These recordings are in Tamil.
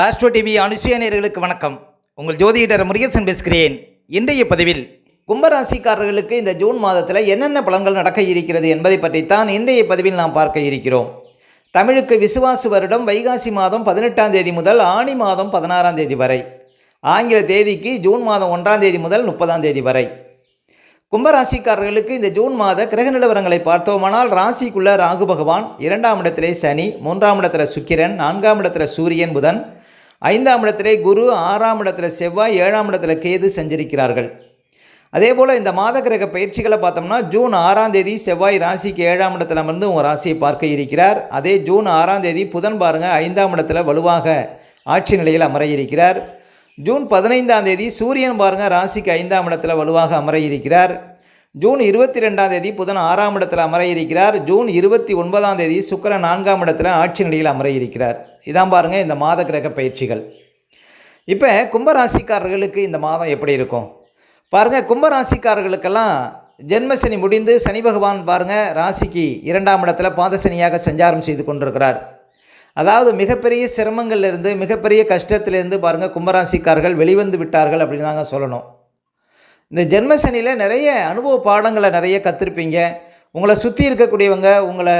ஆஸ்ட்ரோ டிவி அனுசுயனர்களுக்கு வணக்கம். உங்கள் ஜோதிடர் முருகேசன் பேசுகிறேன். இன்றைய பதிவில் கும்பராசிக்காரர்களுக்கு இந்த ஜூன் மாதத்தில் என்னென்ன பலன்கள் நடக்க இருக்கிறது என்பதை பற்றித்தான் இன்றைய பதிவில் நாம் பார்க்க இருக்கிறோம். தமிழுக்கு விசுவாசு வருடம் வைகாசி மாதம் பதினெட்டாம் தேதி முதல் ஆணி மாதம் பதினாறாம் தேதி வரை. ஆங்கில தேதிக்கு ஜூன் மாதம் ஒன்றாம் தேதி முதல் முப்பதாம் தேதி வரை. கும்பராசிக்காரர்களுக்கு இந்த ஜூன் மாத கிரக நிலவரங்களை பார்த்தோமானால் ராசிக்குள்ள ராகு பகவான் இரண்டாம் இடத்திலே சனி மூன்றாம் இடத்துல சுக்கிரன் நான்காம் இடத்துல சூரியன் புதன் ஐந்தாம் இடத்திலே குரு ஆறாம் இடத்துல செவ்வாய் ஏழாம் இடத்துல கேது சஞ்சரிக்கிறார்கள். அதே போல் இந்த மாத கிரக பயிற்சிகளை பார்த்தோம்னா ஜூன் ஆறாம் தேதி செவ்வாய் ராசிக்கு ஏழாம் இடத்துல அமர்ந்து உங்கள் ராசியை பார்க்க இருக்கிறார். அதே ஜூன் ஆறாம் தேதி புதன் பாருங்க ஐந்தாம் இடத்துல வலுவாக ஆட்சி நிலையில் அமர இருக்கிறார். ஜூன் பதினைந்தாம் தேதி சூரியன் பாருங்க ராசிக்கு ஐந்தாம் இடத்துல வலுவாக அமர இருக்கிறார். ஜூன் இருபத்தி ரெண்டாம் தேதி புதன் ஆறாம் இடத்தில் அமர இருக்கிறார் ஜூன் இருபத்தி ஒன்பதாம் தேதி சுக்கர நான்காம் இடத்தில் ஆட்சி நிலையில் அமர இருக்கிறார் இதான் பாருங்கள் இந்த மாத கிரக பயிற்சிகள். இப்போ கும்பராசிக்காரர்களுக்கு இந்த மாதம் எப்படி இருக்கும்? பாருங்கள் கும்பராசிக்காரர்களுக்கெல்லாம் ஜென்மசனி முடிந்து சனி பகவான் பாருங்கள் ராசிக்கு இரண்டாம் இடத்துல பாதசனியாக சஞ்சாரம் செய்து கொண்டிருக்கிறார். அதாவது மிகப்பெரிய சிரமங்கள்லேருந்து மிகப்பெரிய கஷ்டத்திலேருந்து பாருங்கள் கும்பராசிக்காரர்கள் வெளிவந்து விட்டார்கள் அப்படின்னு தாங்க சொல்லணும். இந்த ஜென்மசனியில் நிறைய அனுபவ பாடங்களை நிறைய கற்றுருப்பீங்க உங்களை சுற்றி இருக்கக்கூடியவங்க உங்களை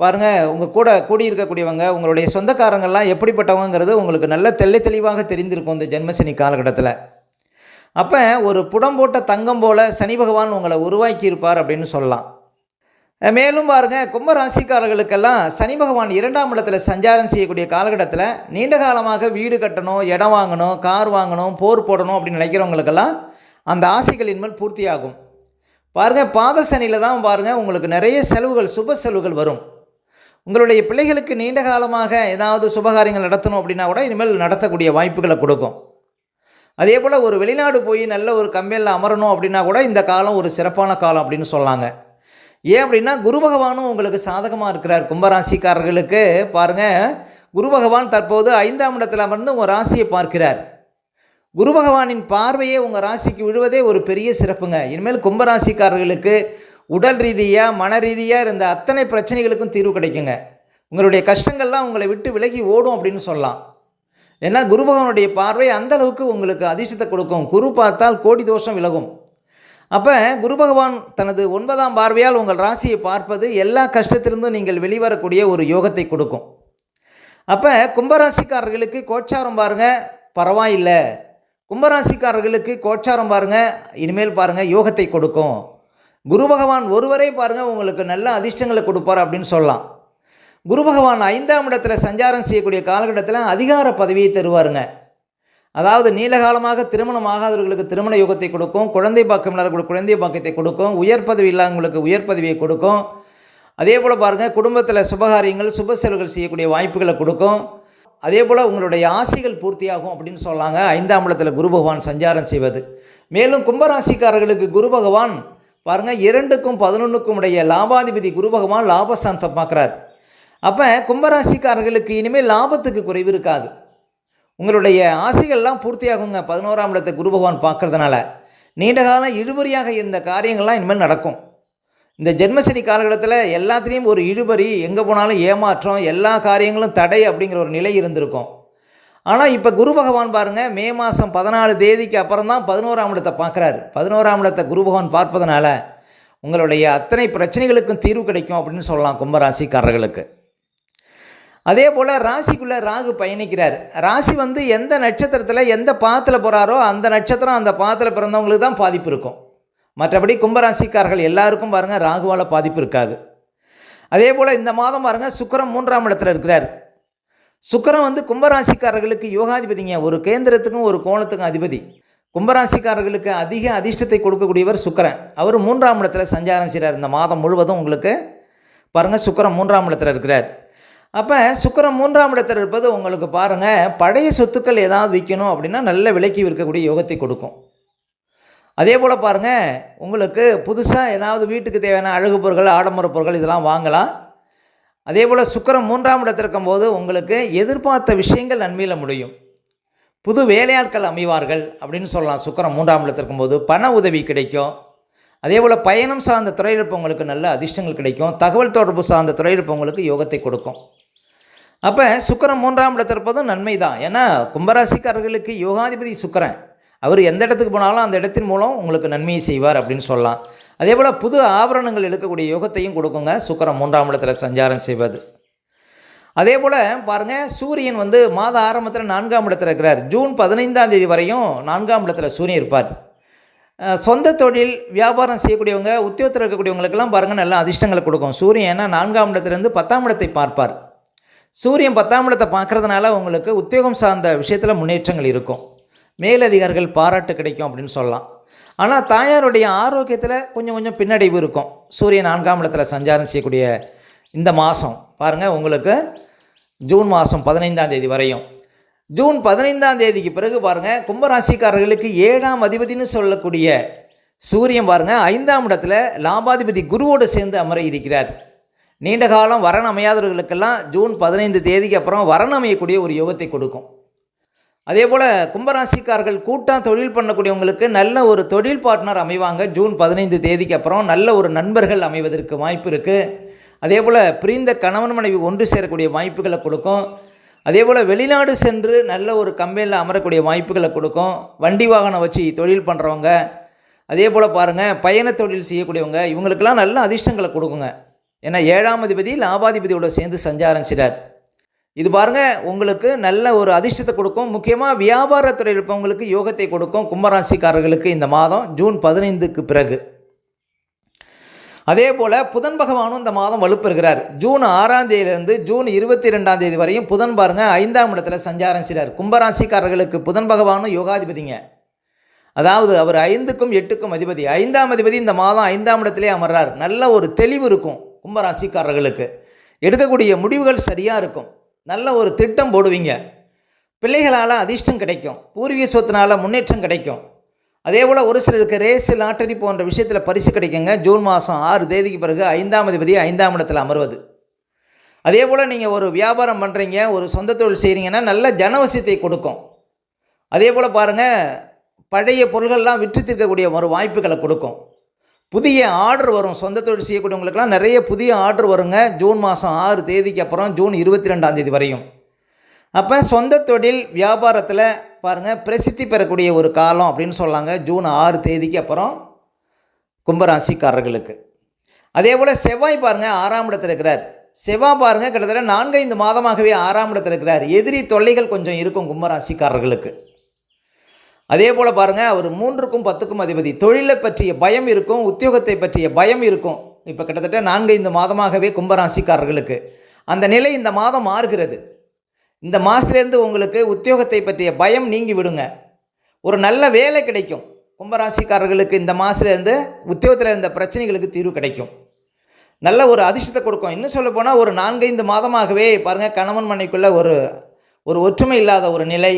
பாருங்கள் உங்கள் கூட கூடி இருக்கக்கூடியவங்க உங்களுடைய சொந்தக்காரங்கள்லாம் எப்படிப்பட்டவங்கிறது உங்களுக்கு நல்ல தெள்ளை தெளிவாக தெரிந்திருக்கும் இந்த ஜென்மசனி காலகட்டத்தில். அப்போ ஒரு புடம் போட்ட தங்கம் போல் சனி பகவான் உங்களை உருவாக்கி இருப்பார் அப்படின்னு சொல்லலாம். மேலும் பாருங்க கும்ப ராசிக்காரர்களுக்கெல்லாம் சனி பகவான் இரண்டாம் இடத்துல சஞ்சாரம் செய்யக்கூடிய காலகட்டத்தில் நீண்ட காலமாக வீடு கட்டணும் இடம் வாங்கணும் கார் வாங்கணும் போர் போடணும் அப்படின்னு நினைக்கிறவங்களுக்கெல்லாம் அந்த ஆசைகள் இனிமேல் பூர்த்தியாகும். பாருங்கள் பாத சனியில் தான் பாருங்கள் உங்களுக்கு நிறைய செலவுகள் சுப செலவுகள் வரும். உங்களுடைய பிள்ளைகளுக்கு நீண்ட காலமாக ஏதாவது சுபகாரியங்கள் நடத்தணும் அப்படின்னா கூட இனிமேல் நடத்தக்கூடிய வாய்ப்புகளை கொடுக்கும். அதே போல் ஒரு வெளிநாடு போய் நல்ல ஒரு கம்பெனியில் அமரணும் அப்படின்னா கூட இந்த காலம் ஒரு சிறப்பான காலம் அப்படின்னு சொல்லாங்க ஏன் அப்படின்னா குரு பகவானும் உங்களுக்கு சாதகமாக இருக்கிறார். கும்பராசிக்காரர்களுக்கு பாருங்கள் குரு பகவான் தற்போது ஐந்தாம் இடத்தில் அமர்ந்து உங்கள் ராசியை பார்க்கிறார். குரு பகவானின் பார்வையே உங்கள் ராசிக்கு விழுவதே ஒரு பெரிய சிறப்புங்க. இனிமேல் கும்பராசிக்காரர்களுக்கு உடல் ரீதியாக மன ரீதியாக இருந்த அத்தனை பிரச்சனைகளுக்கும் தீர்வு கிடைக்குங்க. உங்களுடைய கஷ்டங்கள்லாம் உங்களை விட்டு விலகி ஓடும் அப்படின்னு சொல்லலாம். ஏன்னா குரு பகவானுடைய பார்வை அந்த அளவுக்கு உங்களுக்கு அதிர்ஷ்டத்தை கொடுக்கும். குரு பார்த்தால் கோடி தோஷம் விலகும். அப்போ குரு பகவான் தனது ஒன்பதாம் பார்வையால் உங்கள் ராசியை பார்ப்பது எல்லா கஷ்டத்திலிருந்தும் நீங்கள் வெளிவரக்கூடிய ஒரு யோகத்தை கொடுக்கும். அப்போ கும்பராசிக்காரர்களுக்கு கோச்சாரம் பாருங்கள் பரவாயில்லை. கும்பராசிக்காரர்களுக்கு கோச்சாரம் பாருங்கள் இனிமேல் பாருங்கள் யோகத்தை கொடுக்கும். குரு பகவான் ஒருவரே பாருங்கள் உங்களுக்கு நல்ல அதிர்ஷ்டங்களை கொடுப்பார் அப்படின்னு சொல்லலாம். குரு பகவான் ஐந்தாம் இடத்துல சஞ்சாரம் செய்யக்கூடிய காலகட்டத்தில் அதிகார பதவியை தருவாருங்க. அதாவது நீலகாலமாக திருமணம் ஆகாதவர்களுக்கு திருமண யோகத்தை கொடுக்கும் குழந்தை பாக்கம் இல்லாதவர்களுக்கு குழந்தை பாக்கியத்தை கொடுக்கும் உயர் பதவி இல்லாதவங்களுக்கு உயர் பதவியை கொடுக்கும். அதே போல் பாருங்கள் குடும்பத்தில் சுபகாரியங்கள் சுப செலவுகள் செய்யக்கூடிய வாய்ப்புகளை கொடுக்கும். அதே போல் உங்களுடைய ஆசைகள் பூர்த்தியாகும் அப்படின்னு சொல்லாங்க. ஐந்தாம் இடத்துல குரு பகவான் சஞ்சாரம் செய்வது. மேலும் கும்பராசிக்காரர்களுக்கு குரு பகவான் பாருங்கள் இரண்டுக்கும் பதினொன்றுக்கும் உடைய லாபாதிபதி குரு பகவான் லாபஸ்தானத்தை பார்க்குறார். அப்போ கும்பராசிக்காரர்களுக்கு இனிமேல் லாபத்துக்கு குறைவு இருக்காது. உங்களுடைய ஆசைகள்லாம் பூர்த்தியாகுங்க. பதினோராம் இடத்தை குரு பகவான் பார்க்கறதுனால. நீண்ட காலம் இழுபறியாக இருந்த காரியங்கள்லாம் இனிமேல் நடக்கும். இந்த ஜென்மசனி காலகட்டத்தில் எல்லாத்துலேயும் ஒரு இழுபறி எங்கே போனாலும் ஏமாற்றம் எல்லா காரியங்களும் தடை அப்படிங்கிற ஒரு நிலை இருந்திருக்கும். ஆனால் இப்போ குரு பகவான் பாருங்கள் மே மாதம் பதினாலு தேதிக்கு அப்புறம் தான் பதினோராம் இடத்தை பார்க்குறாரு. பதினோராம் இடத்தை குரு பகவான் பார்ப்பதனால உங்களுடைய அத்தனை பிரச்சனைகளுக்கும் தீர்வு கிடைக்கும் அப்படின்னு சொல்லலாம் கும்பராசிக்காரர்களுக்கு. அதே போல் ராசிக்குள்ளே ராகு பயணிக்கிறார். ராசி வந்து எந்த நட்சத்திரத்தில் எந்த பாத்தில் போகிறாரோ அந்த நட்சத்திரம் அந்த பாத்தில் பிறந்தவங்களுக்கு தான் பாதிப்பு இருக்கும். மற்றபடி கும்பராசிக்காரர்கள் எல்லாருக்கும் பாருங்கள் ராகுவால் பாதிப்பு இருக்காது. அதே போல் இந்த மாதம் பாருங்கள் சுக்கரம் மூன்றாம் இடத்துல இருக்கிறார். சுக்கரம் வந்து கும்பராசிக்காரர்களுக்கு யோகாதிபதிங்க. ஒரு கேந்திரத்துக்கும் ஒரு கோணத்துக்கும் அதிபதி. கும்பராசிக்காரர்களுக்கு அதிக அதிர்ஷ்டத்தை கொடுக்கக்கூடியவர் சுக்கரன். அவர் மூன்றாம் இடத்துல சஞ்சாரம் செய்கிறார் இந்த மாதம் முழுவதும் உங்களுக்கு பாருங்கள் சுக்கரம் மூன்றாம் இடத்துல இருக்கிறார். அப்போ சுக்கரம் மூன்றாம் இடத்துல இருப்பது உங்களுக்கு பாருங்கள் பழைய சொத்துக்கள் ஏதாவது விற்கணும் அப்படின்னா நல்ல விலைக்கு விற்கக்கூடிய யோகத்தை கொடுக்கும். அதே போல் பாருங்கள் உங்களுக்கு புதுசாக ஏதாவது வீட்டுக்கு தேவையான அழகு பொருட்கள் ஆடம்பர பொருட்கள் இதெல்லாம் வாங்கலாம். அதே போல் சுக்கரம் மூன்றாம் இடத்தில் இருக்கும்போது உங்களுக்கு எதிர்பார்த்த விஷயங்கள் நன்மையில் முடியும். புது வேலையாட்கள் அமைவார்கள் அப்படின்னு சொல்லலாம். சுக்கரம் மூன்றாம் இடத்தில் இருக்கும்போது பண உதவி கிடைக்கும். அதே போல் பயணம் சார்ந்த துறையில் இருப்பவங்களுக்கு நல்ல அதிர்ஷ்டங்கள் கிடைக்கும். தகவல் தொடர்பு சார்ந்த துறையில் இருப்பவங்களுக்கு யோகத்தை கொடுக்கும். அப்போ சுக்கரம் மூன்றாம் இடத்துல இருப்பதும் நன்மை தான் ஏன்னா கும்பராசிக்காரர்களுக்கு யோகாதிபதி சுக்கிரன். அவர் எந்த இடத்துக்கு போனாலும் அந்த இடத்தின் மூலம் உங்களுக்கு நன்மையை செய்வார் அப்படின்னு சொல்லலாம். அதே போல் புது ஆபரணங்கள் எடுக்கக்கூடிய யோகத்தையும் கொடுக்குங்க. சுக்கரம் மூன்றாம் இடத்துல சஞ்சாரம் செய்வது. அதே போல் பாருங்கள் சூரியன் வந்து மாத ஆரம்பத்தில் நான்காம் இடத்துல இருக்கிறார். ஜூன் பதினைந்தாம் தேதி வரையும் நான்காம் இடத்துல சூரியன் இருப்பார். சொந்த தொழில் வியாபாரம் செய்யக்கூடியவங்க உத்தியோகத்தில் இருக்கக்கூடியவங்களுக்கெல்லாம் பாருங்கள் நல்ல அதிர்ஷ்டங்களை கொடுக்கும். சூரியன் ஏன்னா நான்காம் இடத்துலேருந்து பத்தாம் இடத்தை பார்ப்பார். சூரியன் பத்தாம் இடத்தை பார்க்கறதுனால உங்களுக்கு உத்தியோகம் சார்ந்த விஷயத்தில் முன்னேற்றங்கள் இருக்கும். மேலதிகாரிகள் பாராட்டு கிடைக்கும் அப்படின்னு சொல்லலாம். ஆனால் தாயாருடைய ஆரோக்கியத்தில் கொஞ்சம் கொஞ்சம் பின்னடைவு இருக்கும். சூரியன் நான்காம் இடத்துல சஞ்சாரம் செய்யக்கூடிய இந்த மாதம் பாருங்கள் உங்களுக்கு ஜூன் மாதம் பதினைந்தாம் தேதி வரையும். ஜூன் பதினைந்தாம் தேதிக்கு பிறகு பாருங்கள் கும்பராசிக்காரர்களுக்கு ஏழாம் அதிபதினு சொல்லக்கூடிய சூரியன் பாருங்கள் ஐந்தாம் இடத்துல லாபாதிபதி குருவோடு சேர்ந்து அமர இருக்கிறார். நீண்ட காலம் வரன் அமையாதவர்களுக்கெல்லாம் ஜூன் பதினைந்து தேதிக்கு அப்புறம் வரன் அமையக்கூடிய ஒரு யோகத்தை கொடுக்கும். அதே போல் கும்பராசிக்கார்கள் கூட்டாக தொழில் பண்ணக்கூடியவங்களுக்கு நல்ல ஒரு தொழில் பார்ட்னர் அமைவாங்க. ஜூன் பதினைந்து தேதிக்கு அப்புறம் நல்ல ஒரு நண்பர்கள் அமைவதற்கு வாய்ப்பு இருக்குது அதே போல் பிரிந்த கணவன் மனைவி ஒன்று சேரக்கூடிய வாய்ப்புகளை கொடுக்கும். அதே போல் வெளிநாடு சென்று நல்ல ஒரு கம்பெனியில் அமரக்கூடிய வாய்ப்புகளை கொடுக்கும். வண்டி வாகனம் வச்சு தொழில் பண்ணுறவங்க அதே போல் பாருங்கள் பயண தொழில் செய்யக்கூடியவங்க இவங்களுக்கெல்லாம் நல்ல அதிர்ஷ்டங்களை கொடுக்குங்க. ஏன்னா ஏழாம் அதிபதி லாபாதிபதியோட சேர்ந்து சஞ்சாரம் செய்கிறார் இது பாருங்கள் உங்களுக்கு நல்ல ஒரு அதிர்ஷ்டத்தை கொடுக்கும். முக்கியமாக வியாபாரத்துறையில் இருப்பவங்களுக்கு யோகத்தை கொடுக்கும் கும்பராசிக்காரர்களுக்கு இந்த மாதம் ஜூன் பதினைந்துக்கு பிறகு. அதே போல் புதன் பகவானும் இந்த மாதம் வலுப்பெறுகிறார் ஜூன் ஆறாம் தேதியிலிருந்து ஜூன் இருபத்தி ரெண்டாம் தேதி வரையும் புதன் பாருங்க ஐந்தாம் இடத்துல சஞ்சாரம் செய்கிறார் கும்பராசிக்காரர்களுக்கு புதன் பகவானும் யோகாதிபதிங்க. அதாவது அவர் ஐந்துக்கும் எட்டுக்கும் அதிபதி. ஐந்தாம் அதிபதி இந்த மாதம் ஐந்தாம் இடத்திலே அமர்றார். நல்ல ஒரு தெளிவு இருக்கும் கும்பராசிக்காரர்களுக்கு. எடுக்கக்கூடிய முடிவுகள் சரியாக இருக்கும். நல்ல ஒரு திட்டம் போடுவீங்க. பிள்ளைகளால் அதிர்ஷ்டம் கிடைக்கும். பூர்வீக சொத்தினால் முன்னேற்றம் கிடைக்கும். அதே போல் ஒரு சிலருக்கு ரேஸ் லாட்டரி போன்ற விஷயத்தில் பரிசு கிடைக்குங்க. ஜூன் மாதம் ஆறு தேதிக்கு பிறகு ஐந்தாம் அதிபதி ஐந்தாம் இடத்துல அமர்வது. அதே போல் நீங்கள் ஒரு வியாபாரம் பண்ணுறீங்க ஒரு சொந்த தொழில் செய்கிறீங்கன்னா நல்ல ஜனவசியத்தை கொடுக்கும். அதே போல் பாருங்கள் பழைய பொருள்கள்லாம் விற்று தீர்க்கக்கூடிய ஒரு வாய்ப்புகளை கொடுக்கும். புதிய ஆர்டர் வரும். சொந்த தொழில் செய்யக்கூடியவங்களுக்கெல்லாம் நிறைய புதிய ஆர்டர் வருங்க. ஜூன் மாதம் ஆறு தேதிக்கு அப்புறம் ஜூன் இருபத்தி ரெண்டாம் தேதி வரையும். அப்போ சொந்த தொழில் வியாபாரத்தில் பாருங்கள் பிரசித்தி பெறக்கூடிய ஒரு காலம் அப்படின்னு சொல்லாங்க. ஜூன் ஆறு தேதிக்கு அப்புறம் கும்பராசிக்காரர்களுக்கு. அதே போல் செவ்வாய் பாருங்கள் ஆறாம் இடத்துல இருக்கிறார். செவ்வாய் பாருங்கள் கிட்டத்தட்ட நான்கைந்து மாதமாகவே ஆறாம் இடத்துல இருக்கிறார். எதிரி தொல்லைகள் கொஞ்சம் இருக்கும் கும்பராசிக்காரர்களுக்கு. அதே போல் பாருங்கள் அவர் மூன்றுக்கும் பத்துக்கும் அதிபதி. தொழிலை பற்றிய பயம் இருக்கும் உத்தியோகத்தை பற்றிய பயம் இருக்கும். இப்போ கிட்டத்தட்ட நான்கைந்து மாதமாகவே கும்பராசிக்காரர்களுக்கு அந்த நிலை இந்த மாதம் மாறுகிறது. இந்த மாதத்துலேருந்து உங்களுக்கு உத்தியோகத்தை பற்றிய பயம் நீங்கி விடுங்க. ஒரு நல்ல வேலை கிடைக்கும். கும்பராசிக்காரர்களுக்கு இந்த மாதத்துலேருந்து உத்தியோகத்தில் இருந்த பிரச்சனைகளுக்கு தீர்வு கிடைக்கும். நல்ல ஒரு அதிர்ஷ்டத்தை கொடுக்கும். இன்னும் சொல்ல போனால் ஒரு நான்கைந்து மாதமாகவே பாருங்கள் கணவன் மனைக்குள்ளே ஒரு ஒரு ஒற்றுமை இல்லாத ஒரு நிலை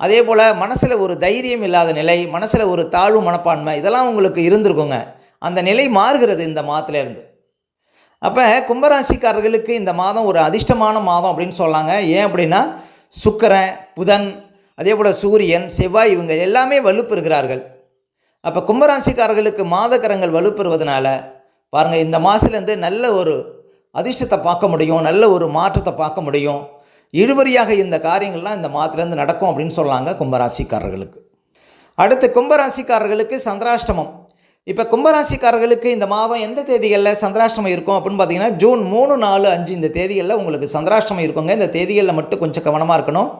அதே போல் மனசில் ஒரு தைரியம் இல்லாத நிலை மனசில் ஒரு தாழ்வு மனப்பான்மை இதெல்லாம் உங்களுக்கு இருந்திருக்குங்க. அந்த நிலை மாறுகிறது இந்த மாதத்துலேருந்து அப்போ கும்பராசிக்காரர்களுக்கு இந்த மாதம் ஒரு அதிர்ஷ்டமான மாதம் அப்படின்னு சொல்லாங்க. ஏன் அப்படின்னா சுக்கரன் புதன் அதே போல் சூரியன் செவ்வாய் இவங்க எல்லாமே வலுப்பெறுகிறார்கள் அப்போ கும்பராசிக்காரர்களுக்கு மாதக்கரங்கள் வலுப்பெறுவதனால பாருங்கள் இந்த மாதத்துலேருந்து நல்ல ஒரு அதிர்ஷ்டத்தை பார்க்க முடியும் நல்ல ஒரு மாற்றத்தை பார்க்க முடியும். இழுபறியாக இந்த காரியங்கள்லாம் இந்த மாதத்துலேருந்து நடக்கும் அப்படின்னு சொல்லாங்க கும்பராசிக்காரர்களுக்கு. அடுத்து கும்பராசிக்காரர்களுக்கு சந்திராஷ்டமம். இப்போ கும்பராசிக்காரர்களுக்கு இந்த மாதம் எந்த தேதிகளில் சந்திராஷ்டமம் இருக்கும் அப்படின்னு பார்த்தீங்கன்னா ஜூன் மூணு நாலு அஞ்சு இந்த தேதிகளில் உங்களுக்கு சந்திராஷ்டமம் இருக்குங்க. இந்த தேதிகளில் மட்டும் கொஞ்சம் கவனமாக இருக்கணும்.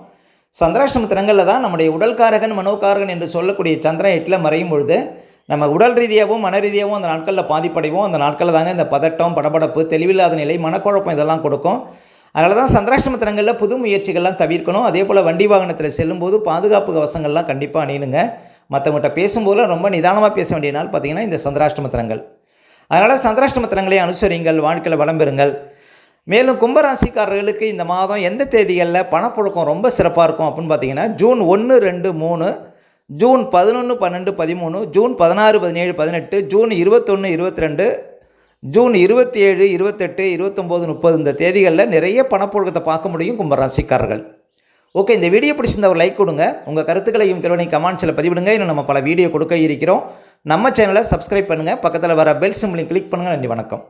சந்திராஷ்டம தினங்களில் தான் நம்முடைய உடல்காரகன் மனோகாரகன் என்று சொல்லக்கூடிய சந்திரன் எட்டில் மறையும் பொழுது நம்ம உடல் ரீதியாகவும் மன ரீதியாகவும் அந்த நாட்களில் பாதிப்படைவோம். அந்த நாட்களில் தாங்க இந்த பதட்டம் படபடப்பு தெளிவில்லாத நிலை மனக்குழப்பம் இதெல்லாம் கொடுக்கும். அதனால தான் சந்திராஷ்டம தினங்களில் புது முயற்சிகள்லாம் தவிர்க்கணும். அதே போல் வண்டி வாகனத்தில் செல்லும்போது பாதுகாப்பு கவசங்கள்லாம் கண்டிப்பாக அணியணுங்க. மற்றவங்கள்ட்ட பேசும்போது ரொம்ப நிதானமாக பேச வேண்டிய நாள் பார்த்திங்கன்னா இந்த சந்திராஷ்டம தினங்கள் அதனால் சந்திராஷ்டம தினங்களை அனுசரிங்கள் வாழ்க்கையில் வளம் பெறுங்கள். மேலும் கும்பராசிக்காரர்களுக்கு இந்த மாதம் எந்த தேதிகளில் பணப்புழக்கம் ரொம்ப சிறப்பாக இருக்கும் அப்படின்னு பார்த்தீங்கன்னா ஜூன் ஒன்று ரெண்டு மூணு ஜூன் பதினொன்று பன்னெண்டு பதிமூணு ஜூன் பதினாறு பதினேழு பதினெட்டு ஜூன் இருபத்தொன்று இருபத்தி ரெண்டு ஜூன் இருபத்தி ஏழு இருபத்தெட்டு இருபத்தொம்போது முப்பது இந்த தேதிகளில் நிறைய பணப்புழக்கத்தை பார்க்க முடியும் கும்பராசிக்காரர்கள். ஓகே இந்த வீடியோ பிடிச்சிருந்த ஒரு லைக் கொடுங்க. உங்கள் கருத்துக்களையும் கிருவனை கமெண்ட்ஸில் பதிவிடுங்க. இன்னும் நம்ம பல வீடியோ கொடுக்க இருக்கிறோம். நம்ம சேனலை சப்ஸ்கிரைப் பண்ணுங்கள் பக்கத்தில் வர பெல் சிம்பிளையும் கிளிக் பண்ணுங்கள் நன்றி வணக்கம்.